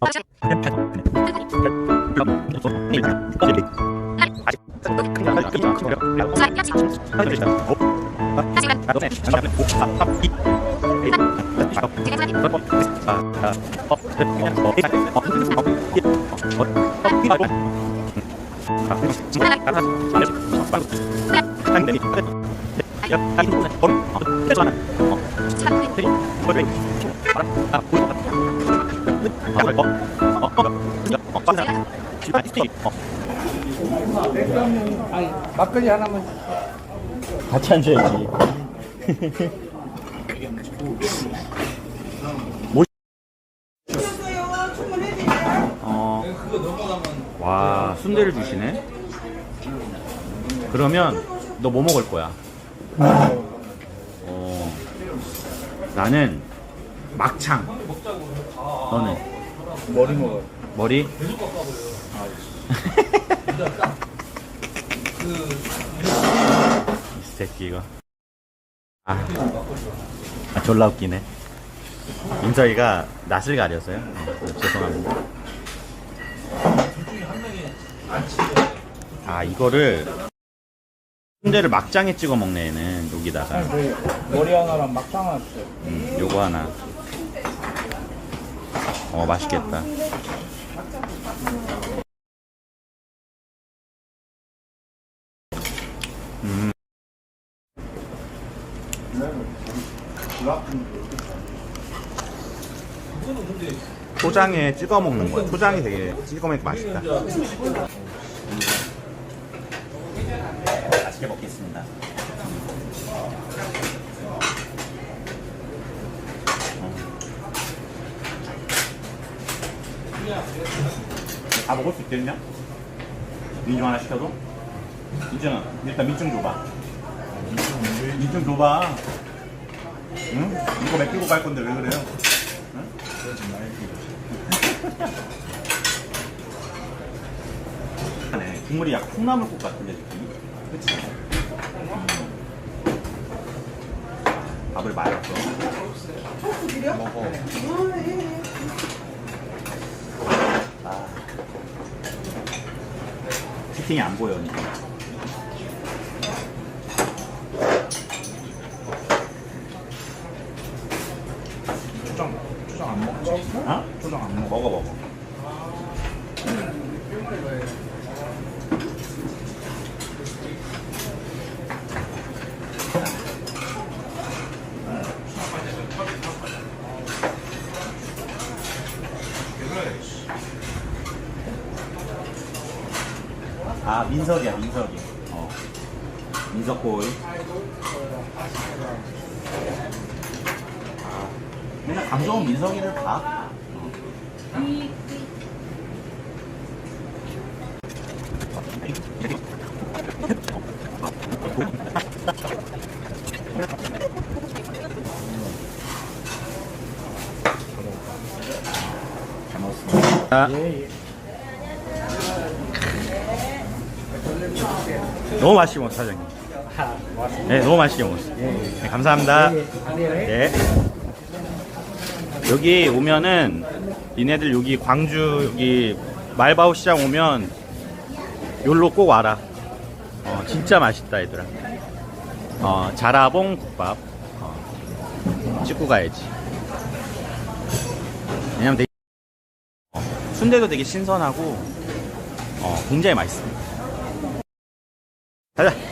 아직 아니 막걸리 하나만 같이 앉아야지. 뭐? 어. 와, 순대를 주시네. 그러면 너 뭐 먹을 거야? 어. 나는 막창. 너는 머리 먹어. 머리? 이 새끼 이거. 아, 아 졸라 웃기네. 민서이가 낯을 가려서요. 어, 죄송합니다. 아 이거를 순대를 막장에 찍어 먹네 얘는 여기다가 저희 머리 하나랑 막창 하나 주세요. 음, 요거 하나. 어 맛있겠다. 음. 초장에 찍어 먹는 거야. 초장이 되게 찍어 먹으니까 맛있다. 맛있게 먹겠습니다. 다 먹을 수 있겠냐? 민중 하나 시켜도? 민중아, 일단 민중 줘봐. 민중 줘봐. 응? 이거 맡기고 갈 건데 왜 그래요? 응? 네, 국물이 약간 콩나물국 같은데 느낌이? 밥을 말았어. 먹어. 아. 피팅이 안 보여, 이제. 초장 초장 안 먹지? 어? 초장 안 먹어. 먹어, 먹어. 아, 민석이야, 민석이. 어. 민석 보이. 아, 맨날 감정은 민석이를 봐. 잘 먹었습니다. 너무 맛있게 먹었어, 사장님. 네, 너무 맛있게 먹었어. 네, 감사합니다. 네. 여기 오면은 니네들 여기 광주 여기 말바우 시장 오면 여기로 꼭 와라. 어, 진짜 맛있다 얘들아. 어, 자라봉 국밥. 어, 찍고 가야지. 왜냐면 되게 어, 순대도 되게 신선하고 어, 굉장히 맛있습니다. 가자.